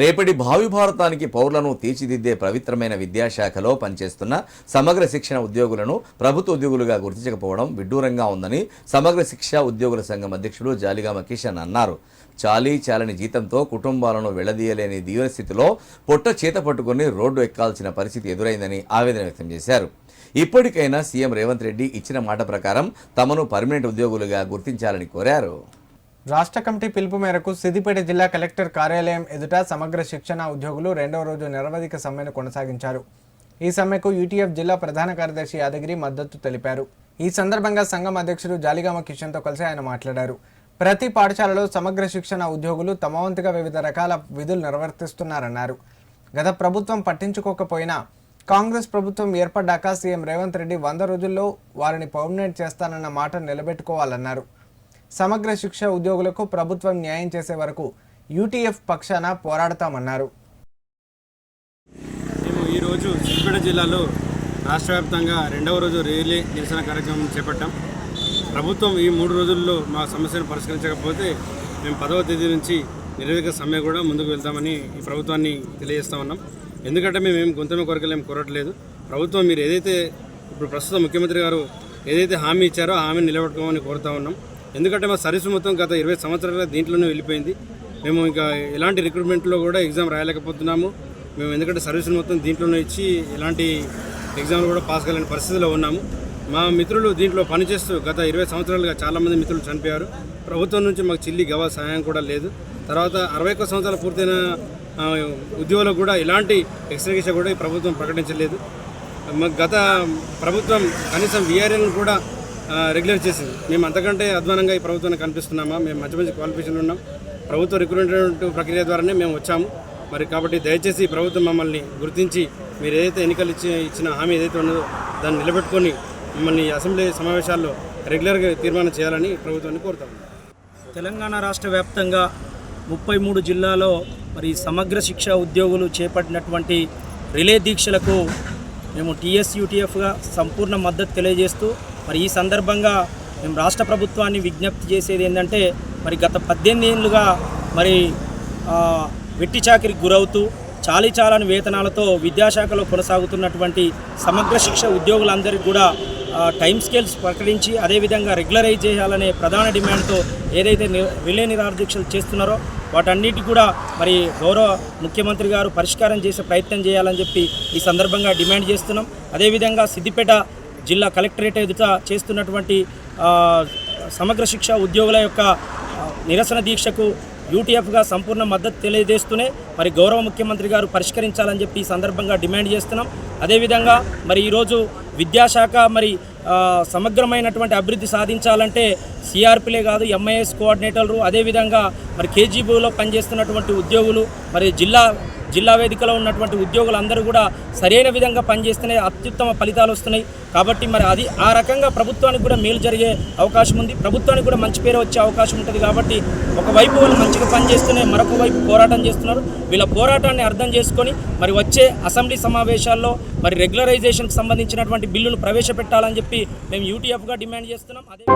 రేపటి భావి భారతానికి పౌరులను తీర్చిదిద్దే పవిత్రమైన విద్యాశాఖలో పనిచేస్తున్న సమగ్ర శిక్షణ ఉద్యోగులను ప్రభుత్వ ఉద్యోగులుగా గుర్తించకపోవడం విడ్డూరంగా ఉందని సమగ్ర శిక్ష ఉద్యోగుల సంఘం అధ్యక్షుడు జాలిగామ కిషన్ అన్నారు. చాలీ చాలని జీతంతో కుటుంబాలను వెళ్ళదీయలేని దీవస్థితిలో పొట్ట చేత పట్టుకుని రోడ్డు ఎక్కాల్సిన పరిస్థితి ఎదురైందని ఆవేదన వ్యక్తం చేశారు. ఇప్పటికైనా సీఎం రేవంత్ రెడ్డి ఇచ్చిన మాట ప్రకారం తమను పర్మనెంట్ ఉద్యోగులుగా గుర్తించాలని కోరారు. రాష్ట్ర కమిటీ పిలుపు మేరకు సిద్దిపేట జిల్లా కలెక్టర్ కార్యాలయం ఎదుట సమగ్ర శిక్షణ ఉద్యోగులు రెండవ రోజు నిరవధిక సమ్మెను కొనసాగించారు. ఈ సమ్మెకు యూటీఎఫ్ జిల్లా ప్రధాన కార్యదర్శి యాదగిరి మద్దతు తెలిపారు. ఈ సందర్భంగా సంఘం అధ్యక్షుడు జాలిగామ కిషన్తో కలిసి ఆయన మాట్లాడారు. ప్రతి పాఠశాలలో సమగ్ర శిక్షణ ఉద్యోగులు తమ వంతుగా వివిధ రకాల విధులు నిర్వర్తిస్తున్నారన్నారు. గత ప్రభుత్వం పట్టించుకోకపోయినా కాంగ్రెస్ ప్రభుత్వం ఏర్పడ్డాక సీఎం రేవంత్ రెడ్డి వంద రోజుల్లో వారిని పర్మనెంట్ చేస్తానన్న మాట నిలబెట్టుకోవాలన్నారు. సమగ్ర శిక్ష ఉద్యోగులకు ప్రభుత్వం న్యాయం చేసే వరకు యూటీఎఫ్ పక్షాన పోరాడతామన్నారు. మేము ఈరోజు సిద్దిపేట జిల్లాలో రాష్ట్ర వ్యాప్తంగా రెండవ రోజు ర్యాలీ నిరసన కార్యక్రమం చేపట్టాం. ప్రభుత్వం ఈ మూడు రోజుల్లో మా సమస్యను పరిష్కరించకపోతే మేము పదవ తేదీ నుంచి నిర్వేక సమ్మె కూడా ముందుకు వెళ్తామని ఈ ప్రభుత్వాన్ని తెలియజేస్తా ఉన్నాం. ఎందుకంటే మేము ఏం గొంతమ కొరకలేం కోరట్లేదు. ప్రభుత్వం మీరు ఏదైతే ఇప్పుడు ప్రస్తుత ముఖ్యమంత్రి గారు ఏదైతే హామీ ఇచ్చారో హామీని నిలబెట్టుకోమని కోరుతా ఉన్నాం. ఎందుకంటే మా సర్వీస్ మొత్తం గత ఇరవై సంవత్సరాల దీంట్లోనే వెళ్ళిపోయింది. మేము ఇంకా ఎలాంటి రిక్రూట్మెంట్లో కూడా ఎగ్జామ్ రాయలేకపోతున్నాము. మేము ఎందుకంటే సర్వీసులు మొత్తం దీంట్లోనే ఇచ్చి ఎలాంటి ఎగ్జామ్లు కూడా పాస్ కాలేని పరిస్థితిలో ఉన్నాము. మా మిత్రులు దీంట్లో పనిచేస్తూ గత ఇరవై సంవత్సరాలుగా చాలామంది మిత్రులు చనిపోయారు. ప్రభుత్వం నుంచి మాకు చిల్లి గవ సహాయం కూడా లేదు. తర్వాత అరవై ఒక్క సంవత్సరాలు పూర్తయిన ఉద్యోగులకు కూడా ఎలాంటి ఎక్స్ట్రా కూడా ఈ ప్రభుత్వం ప్రకటించలేదు. గత ప్రభుత్వం కనీసం విఆర్ఎల్ని కూడా రెగ్యులర్ చేసింది. మేము అంతకంటే అధ్వానంగా ఈ ప్రభుత్వానికి కనిపిస్తున్నామా మేము మంచి మంచి క్వాలిఫికేషన్ ఉన్నాం. ప్రభుత్వ రిక్రూట్మెంట్ ప్రక్రియ ద్వారానే మేము వచ్చాము. మరి కాబట్టి దయచేసి ప్రభుత్వం మమ్మల్ని గుర్తించి మీరు ఏదైతే ఎన్నికలు ఇచ్చి ఇచ్చిన హామీ ఏదైతే ఉన్నదో దాన్ని నిలబెట్టుకొని మమ్మల్ని అసెంబ్లీ సమావేశాల్లో రెగ్యులర్గా తీర్మానం చేయాలని ప్రభుత్వాన్ని కోరుతాము. తెలంగాణ రాష్ట్ర వ్యాప్తంగా ముప్పై మూడు జిల్లాలో మరి సమగ్ర శిక్ష ఉద్యోగులు చేపట్టినటువంటి రిలే దీక్షలకు మేము టీఎస్యూటీఎఫ్గా సంపూర్ణ మద్దతు తెలియజేస్తూ మరి ఈ సందర్భంగా మేము రాష్ట్ర ప్రభుత్వాన్ని విజ్ఞప్తి చేసేది ఏంటంటే మరి గత పద్దెనిమిది ఏళ్ళుగా మరి వెట్టి చాకిరికి గురవుతూ చాలీ చాలని వేతనాలతో విద్యాశాఖలో కొనసాగుతున్నటువంటి సమగ్ర శిక్ష ఉద్యోగులందరికీ కూడా టైం స్కేల్స్ ప్రకటించి అదేవిధంగా రెగ్యులరైజ్ చేయాలనే ప్రధాన డిమాండ్తో ఏదైతే ని- రిలే నిరాధ్యక్షలు చేస్తున్నారో వాటన్నిటి కూడా మరి గౌరవ ముఖ్యమంత్రి గారు పరిష్కారం చేసే ప్రయత్నం చేయాలని చెప్పి ఈ సందర్భంగా డిమాండ్ చేస్తున్నాం. అదేవిధంగా సిద్దిపేట జిల్లా కలెక్టరేట్ ఎదుట చేస్తున్నటువంటి సమగ్ర శిక్ష ఉద్యోగుల యొక్క నిరసన దీక్షకు యూటీఎఫ్గా సంపూర్ణ మద్దతు తెలియజేస్తూనే మరి గౌరవ ముఖ్యమంత్రి గారు పరిష్కరించాలని చెప్పి ఈ సందర్భంగా డిమాండ్ చేస్తున్నాం. అదేవిధంగా మరి ఈరోజు విద్యాశాఖ మరి సమగ్రమైనటువంటి అభివృద్ధి సాధించాలంటే సిఆర్పిలే కాదు ఎంఐఎస్ కోఆర్డినేటర్లు అదేవిధంగా మరి కేజీబీలో పనిచేస్తున్నటువంటి ఉద్యోగులు మరి జిల్లా జిల్లా వేదికలో ఉన్నటువంటి ఉద్యోగులందరూ కూడా సరైన విధంగా పనిచేస్తేనే అత్యుత్తమ ఫలితాలు వస్తున్నాయి. కాబట్టి మరి అది ఆ రకంగా ప్రభుత్వానికి కూడా మేలు జరిగే అవకాశం ఉంది. ప్రభుత్వానికి కూడా మంచి పేరు వచ్చే అవకాశం ఉంటుంది కాబట్టి ఒకవైపు వాళ్ళు మంచిగా పనిచేస్తూనే మరొక వైపు పోరాటం చేస్తున్నారు. వీళ్ళ పోరాటాన్ని అర్థం చేసుకొని మరి వచ్చే అసెంబ్లీ సమావేశాల్లో మరి రెగ్యులరైజేషన్కి సంబంధించినటువంటి బిల్లును ప్రవేశపెట్టాలని చెప్పి మేము యూటీఎఫ్గా డిమాండ్ చేస్తున్నాం. అదే